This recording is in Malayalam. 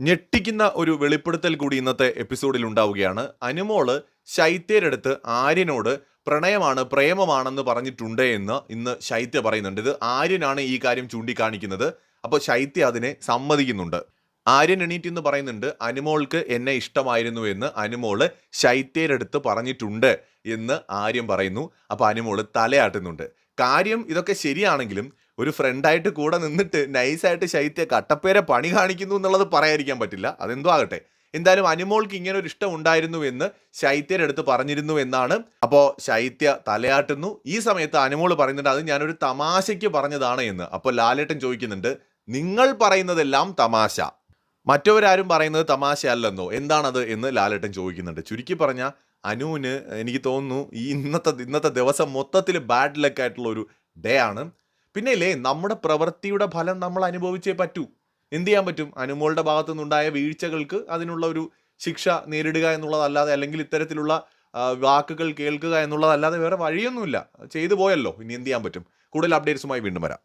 ഞെട്ടിക്കുന്ന ഒരു വെളിപ്പെടുത്തൽ കൂടി ഇന്നത്തെ എപ്പിസോഡിൽ ഉണ്ടാവുകയാണ്. അനുമോൾ ശൈത്യരെടുത്ത് ആര്യനോട് പ്രണയമാണ് പ്രേമമാണെന്ന് പറഞ്ഞിട്ടുണ്ട് എന്ന് ഇന്ന് ശൈത്യ പറയുന്നുണ്ട്. ഇത് ആര്യനാണ് ഈ കാര്യം ചൂണ്ടിക്കാണിക്കുന്നത്. അപ്പോൾ ശൈത്യ അതിനെ സമ്മതിക്കുന്നുണ്ട്. ആര്യൻ എണീറ്റ് എന്ന് പറയുന്നുണ്ട് അനുമോൾക്ക് എന്നെ ഇഷ്ടമായിരുന്നു എന്ന് അനുമോൾ ശൈത്യരെടുത്ത് പറഞ്ഞിട്ടുണ്ട് എന്ന് ആര്യം പറയുന്നു. അപ്പോൾ അനുമോൾ തലയാട്ടുന്നുണ്ട്. കാര്യം ഇതൊക്കെ ശരിയാണെങ്കിലും ഒരു ഫ്രണ്ടായിട്ട് കൂടെ നിന്നിട്ട് നൈസായിട്ട് ശൈത്യ കട്ടപ്പേരെ പണി കാണിക്കുന്നു എന്നുള്ളത് പറയാതിരിക്കാൻ പറ്റില്ല. അതെന്തോ ആകട്ടെ. എന്തായാലും അനുമോൾക്ക് ഇങ്ങനെ ഒരു ഇഷ്ടം ഉണ്ടായിരുന്നു എന്ന് ശൈത്യയുടെ അടുത്ത് പറഞ്ഞിരുന്നു എന്നാണ്. അപ്പോൾ ശൈത്യ തലയാട്ടുന്നു. ഈ സമയത്ത് അനുമോൾ പറയുന്നുണ്ട് അത് ഞാനൊരു തമാശയ്ക്ക് പറഞ്ഞതാണ് എന്ന്. അപ്പോൾ ലാലേട്ടൻ ചോദിക്കുന്നുണ്ട് നിങ്ങൾ പറയുന്നതെല്ലാം തമാശ. മറ്റവരാരും പറയുന്നത് തമാശ അല്ലെന്നോ എന്താണത്? എന്ന് ലാലേട്ടൻ ചോദിക്കുന്നുണ്ട്. ചുരുക്കി പറഞ്ഞ അനുവിന് എനിക്ക് തോന്നുന്നു ഈ ഇന്നത്തെ ഇന്നത്തെ ദിവസം മൊത്തത്തിൽ ബാഡ് ലക്ക് ആയിട്ടുള്ള ഒരു ഡേ ആണ്. പിന്നെ ഇല്ലേ നമ്മുടെ പ്രവൃത്തിയുടെ ഫലം നമ്മൾ അനുഭവിച്ചേ പറ്റൂ. എന്ത് ചെയ്യാൻ പറ്റും? അനുമോളുടെ ഭാഗത്തു നിന്നുണ്ടായ വീഴ്ചകൾക്ക് അതിനുള്ള ഒരു ശിക്ഷ നേരിടുക എന്നുള്ളതല്ലാതെ അല്ലെങ്കിൽ ഇത്തരത്തിലുള്ള വാക്കുകൾ കേൾക്കുക എന്നുള്ളതല്ലാതെ വേറെ വഴിയൊന്നുമില്ല. ചെയ്തു പോയല്ലോ. ഇനി എന്ത് ചെയ്യാൻ പറ്റും? കൂടുതൽ അപ്ഡേറ്റ്സുമായി വീണ്ടും വരാം.